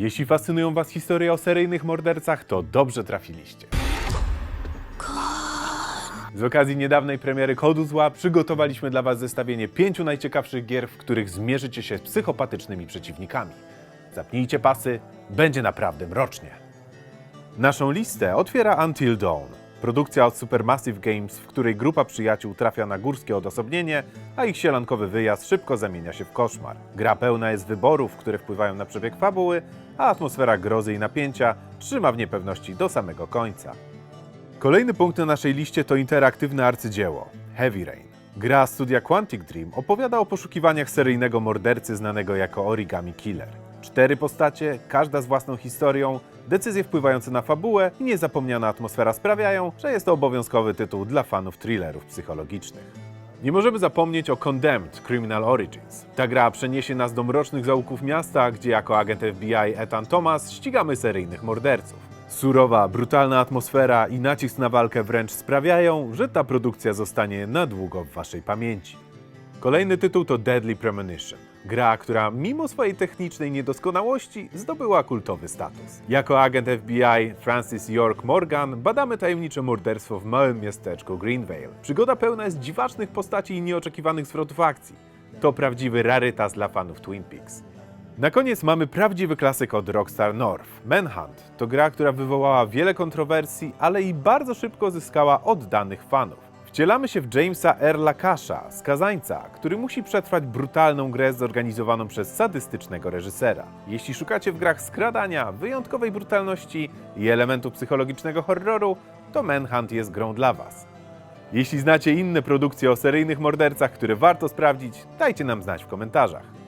Jeśli fascynują Was historie o seryjnych mordercach, to dobrze trafiliście. Z okazji niedawnej premiery Kodu Zła przygotowaliśmy dla Was zestawienie pięciu najciekawszych gier, w których zmierzycie się z psychopatycznymi przeciwnikami. Zapnijcie pasy, będzie naprawdę mrocznie. Naszą listę otwiera Until Dawn. Produkcja od Supermassive Games, w której grupa przyjaciół trafia na górskie odosobnienie, a ich sielankowy wyjazd szybko zamienia się w koszmar. Gra pełna jest wyborów, które wpływają na przebieg fabuły, a atmosfera grozy i napięcia trzyma w niepewności do samego końca. Kolejny punkt na naszej liście to interaktywne arcydzieło Heavy Rain. Gra studia Quantic Dream opowiada o poszukiwaniach seryjnego mordercy znanego jako Origami Killer. Cztery postacie, każda z własną historią, decyzje wpływające na fabułę i niezapomniana atmosfera sprawiają, że jest to obowiązkowy tytuł dla fanów thrillerów psychologicznych. Nie możemy zapomnieć o Condemned Criminal Origins. Ta gra przeniesie nas do mrocznych zaułków miasta, gdzie jako agent FBI Ethan Thomas ścigamy seryjnych morderców. Surowa, brutalna atmosfera i nacisk na walkę wręcz sprawiają, że ta produkcja zostanie na długo w Waszej pamięci. Kolejny tytuł to Deadly Premonition. Gra, która mimo swojej technicznej niedoskonałości zdobyła kultowy status. Jako agent FBI Francis York Morgan badamy tajemnicze morderstwo w małym miasteczku Greenvale. Przygoda pełna jest dziwacznych postaci i nieoczekiwanych zwrotów akcji. To prawdziwy rarytas dla fanów Twin Peaks. Na koniec mamy prawdziwy klasyk od Rockstar North. Manhunt to gra, która wywołała wiele kontrowersji, ale i bardzo szybko zyskała oddanych fanów. Wcielamy się w Jamesa Erla Kasha, skazańca, który musi przetrwać brutalną grę zorganizowaną przez sadystycznego reżysera. Jeśli szukacie w grach skradania, wyjątkowej brutalności i elementu psychologicznego horroru, to Manhunt jest grą dla Was. Jeśli znacie inne produkcje o seryjnych mordercach, które warto sprawdzić, dajcie nam znać w komentarzach.